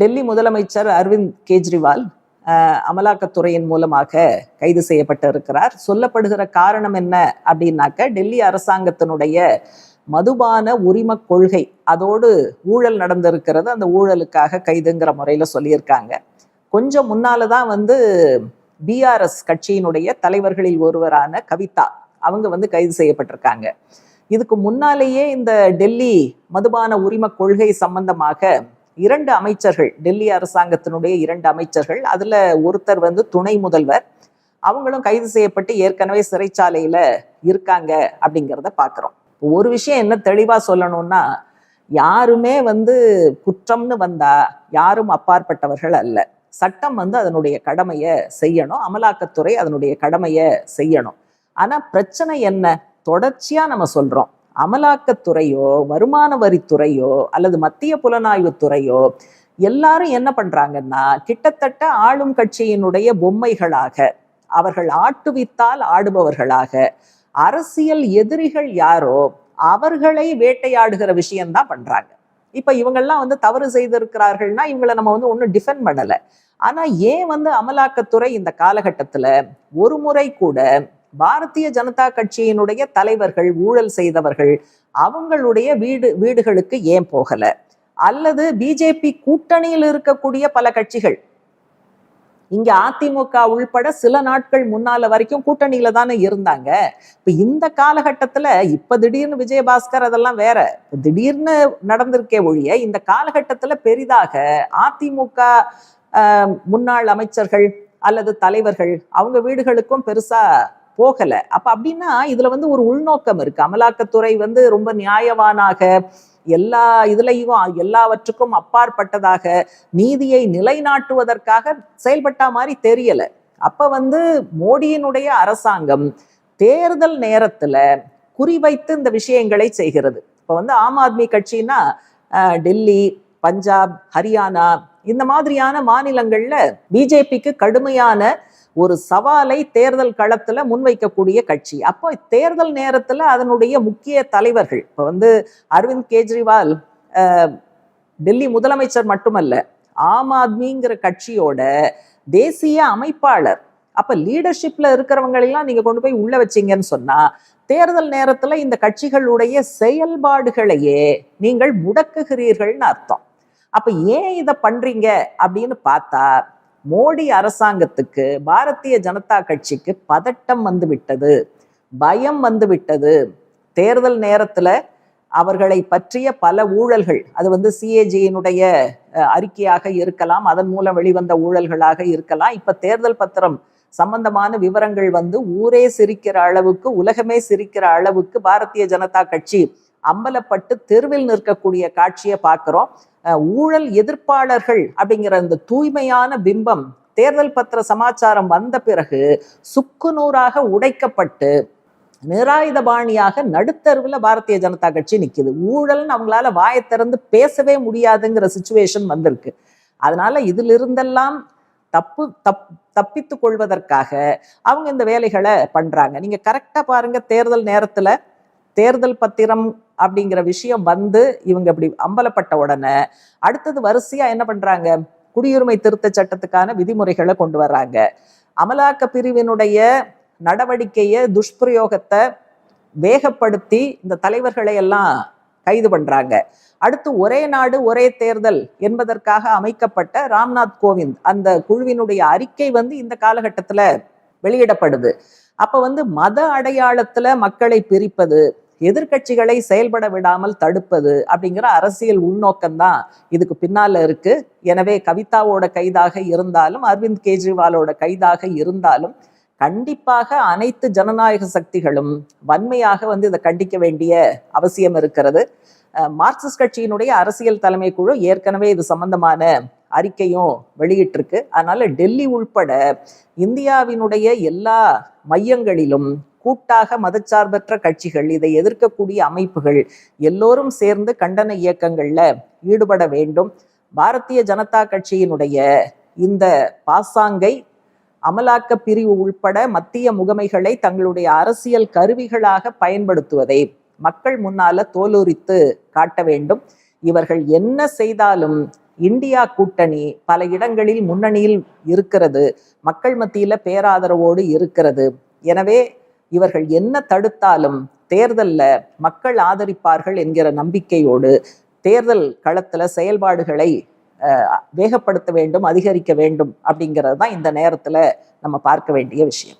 டெல்லி முதலமைச்சர் அரவிந்த் கெஜ்ரிவால் அமலாக்கத்துறையின் மூலமாக கைது செய்யப்பட்டிருக்கிறார். சொல்லப்படுகிற காரணம் என்ன அப்படின்னாக்க டெல்லி அரசாங்கத்தினுடைய மதுபான உரிம கொள்கை அதோடு ஊழல் நடந்திருக்கிறது. அந்த ஊழலுக்காக கைதுங்கிற முறையில் சொல்லியிருக்காங்க. கொஞ்சம் முன்னால தான் வந்து பிஆர்எஸ் கட்சியினுடைய தலைவர்களில் ஒருவரான கவிதா அவங்க வந்து கைது செய்யப்பட்டிருக்காங்க. இதுக்கு முன்னாலேயே இந்த டெல்லி மதுபான உரிம கொள்கை சம்பந்தமாக இரண்டு அமைச்சர்கள் டெல்லி அரசாங்கத்தினுடைய இரண்டு அமைச்சர்கள் அதுல ஒருத்தர் வந்து துணை முதல்வர். அவங்களும் கைது செய்யப்பட்டு ஏற்கனவே சிறைச்சாலையில இருக்காங்க அப்படிங்கிறத பார்க்குறோம் ஒரு விஷயம் என்ன தெளிவாக சொல்லணும்னா யாருமே வந்து குற்றம்னு வந்தா யாரும் அப்பாற்பட்டவர்கள் அல்ல. சட்டம் வந்து அதனுடைய கடமையை செய்யணும். அமலாக்கத்துறை அதனுடைய கடமையை செய்யணும். ஆனால் பிரச்சனை என்ன? தொடர்ச்சியா நம்ம சொல்றோம். அமலாக்கத்துறையோ வருமான வரித்துறையோ அல்லது மத்திய புலனாய்வு துறையோ எல்லாரும் என்ன பண்றாங்கன்னா கிட்டத்தட்ட ஆளும் கட்சியினுடைய பொம்மைகளாக அவர்கள் ஆட்டுவித்தால் ஆடுபவர்களாக அரசியல் எதிரிகள் யாரோ அவர்களை வேட்டையாடுகிற விஷயம்தான் பண்றாங்க. இப்ப இவங்கெல்லாம் வந்து தவறு செய்திருக்கிறார்கள்னா இவங்களை நம்ம வந்து ஒன்றும் டிஃபெண்ட் பண்ணல. ஆனா ஏன் வந்து அமலாக்கத்துறை இந்த காலகட்டத்துல ஒரு முறை கூட பாரதிய ஜனதா கட்சியினுடைய தலைவர்கள் ஊழல் செய்தவர்கள் அவங்களுடைய வீடு வீடுகளுக்கு ஏன் போகல? அல்லது பிஜேபி கூட்டணியில் இருக்கக்கூடிய பல கட்சிகள் இங்க அதிமுக உள்பட சில நாட்கள் முன்னால வரைக்கும் கூட்டணியில தானே இருந்தாங்க. இப்ப இந்த காலகட்டத்துல இப்ப திடீர்னு விஜயபாஸ்கர் அதெல்லாம் வேற திடீர்னு நடந்திருக்கே ஒழிய இந்த காலகட்டத்துல பெரிதாக அதிமுக ஆஹ், முன்னாள் அமைச்சர்கள் அல்லது தலைவர்கள் அவங்க வீடுகளுக்கும் பெருசா போகல. அப்ப அப்படின்னா இதுல வந்து ஒரு உள்நோக்கம் இருக்கு. அமலாக்கத்துறை வந்து ரொம்ப நியாயவானாக எல்லா இதுலையும் எல்லாவற்றுக்கும் அப்பாற்பட்டதாக நீதியை நிலைநாட்டுவதற்காக செயல்பட்ட மாதிரி தெரியல. அப்ப வந்து மோடியினுடைய அரசாங்கம் தேர்தல் நேரத்துல குறிவைத்து இந்த விஷயங்களை செய்கிறது. இப்ப வந்து ஆம் ஆத்மி கட்சினா டெல்லி பஞ்சாப் ஹரியானா இந்த மாதிரியான மாநிலங்கள்ல பிஜேபிக்கு கடுமையான ஒரு சவாலை தேர்தல் களத்தில் முன்வைக்கக்கூடிய கட்சி. அப்போ தேர்தல் நேரத்தில் அதனுடைய முக்கிய தலைவர்கள் இப்போ வந்து அரவிந்த் கெஜ்ரிவால் டெல்லி முதலமைச்சர் மட்டுமல்ல ஆம் ஆத்மிங்கிற கட்சியோட தேசிய அமைப்பாளர் அப்ப லீடர்ஷிப்ல இருக்கிறவங்களெல்லாம் நீங்க கொண்டு போய் உள்ள வச்சீங்கன்னு சொன்னா தேர்தல் நேரத்துல இந்த கட்சிகளுடைய செயல்பாடுகளையே நீங்கள் முடக்குகிறீர்கள்னு அர்த்தம். அப்ப ஏன் இதை பண்றீங்க அப்படின்னு பார்த்தா மோடி அரசாங்கத்துக்கு பாரதிய ஜனதா கட்சிக்கு பதட்டம் வந்து விட்டது பயம் வந்து விட்டது தேர்தல் நேரத்தில் அவர்களை பற்றிய பல ஊழல்கள் அது வந்து சிஏஜியினுடைய அறிக்கையாக இருக்கலாம் அதன் மூலம் வெளிவந்த ஊழல்களாக இருக்கலாம். இப்போ தேர்தல் பத்திரம் சம்பந்தமான விவரங்கள் வந்து ஊரே சிரிக்கிற அளவுக்கு உலகமே சிரிக்கிற அளவுக்கு பாரதிய ஜனதா கட்சி அம்பலப்பட்டு தெருவில் நிற்கக்கூடிய காட்சியை பார்க்குறோம். ஊழல் எதிர்ப்பாளர்கள் அப்படிங்கிற இந்த தூய்மையான பிம்பம் தேர்தல் பத்திர சமாச்சாரம் வந்த பிறகு சுக்கு நூறாக உடைக்கப்பட்டு நிராயுதபாணியாக நடுத்தருவில் பாரதிய ஜனதா கட்சி நிற்கிது ஊழல்னு அவங்களால வாயை திறந்து பேசவே முடியாதுங்கிற சுச்சுவேஷன் வந்திருக்கு. அதனால இதிலிருந்தெல்லாம் தப்பு தப் தப்பித்து கொள்வதற்காக அவங்க இந்த வேலைகளை பண்றாங்க. நீங்க கரெக்டா பாருங்க தேர்தல் நேரத்துல தேர்தல் பத்திரம் அப்படிங்கிற விஷயம் வந்து இவங்க இப்படி அம்பலப்பட்ட உடனே அடுத்தது வரிசையா என்ன பண்றாங்க? குடியுரிமை திருத்த சட்டத்துக்கான விதிமுறைகளை கொண்டு வர்றாங்க. அமலாக்க பிரிவினுடைய நடவடிக்கையை துஷ்பிரயோகத்தை வேகப்படுத்தி இந்த தலைவர்களை எல்லாம் கைது பண்றாங்க. அடுத்து ஒரே நாடு ஒரே தேர்தல் என்பதற்காக அமைக்கப்பட்ட ராம்நாத் கோவிந்த் அந்த குழுவினுடைய அறிக்கை வந்து இந்த காலகட்டத்தில் வெளியிடப்படுது. அப்ப வந்து மத அடையாளத்துல மக்களை பிரிப்பது எதிர்க்கட்சிகளை செயல்பட விடாமல் தடுப்பது அப்படிங்கிற அரசியல் உள்நோக்கம் தான் இதுக்கு பின்னால இருக்கு. எனவே கவிதாவோட கைதாக இருந்தாலும் அரவிந்த் கெஜ்ரிவாலோட கைதாக இருந்தாலும் கண்டிப்பாக அனைத்து ஜனநாயக சக்திகளும் வன்மையாக வந்து இதை கண்டிக்க வேண்டிய அவசியம் இருக்கிறது. மார்க்சிஸ்ட் கட்சியினுடைய அரசியல் தலைமை குழு ஏற்கனவே இது சம்பந்தமான அறிக்கையும் வெளியிட்டிருக்கு. அதனால டெல்லி உள்பட இந்தியாவினுடைய எல்லா மையங்களிலும் கூட்டாக மதச்சார்பற்ற கட்சிகள் இதை எதிர்க்கக்கூடிய அமைப்புகள் எல்லோரும் சேர்ந்து கண்டன இயக்கங்கள்ல ஈடுபட வேண்டும். பாரதிய ஜனதா கட்சியினுடைய இந்த பாசாங்கை அமலாக்க பிரிவு உள்பட மத்திய முகமைகளை தங்களுடைய அரசியல் கருவிகளாக பயன்படுத்துவதை மக்கள் முன்னால தோலுரித்து காட்ட வேண்டும். இவர்கள் என்ன செய்தாலும் இந்தியா கூட்டணி பல இடங்களில் முன்னணியில் இருக்கிறது. மக்கள் மத்தியில பேராதரவோடு இருக்கிறது. எனவே இவர்கள் என்ன தடுத்தாலும் தேர்தலில் மக்கள் ஆதரிப்பார்கள் என்கிற நம்பிக்கையோடு தேர்தல் களத்தில் செயல்பாடுகளை வேகப்படுத்த வேண்டும் அதிகரிக்க வேண்டும் அப்படிங்கிறது தான் இந்த நேரத்தில் நம்ம பார்க்க வேண்டிய விஷயம்.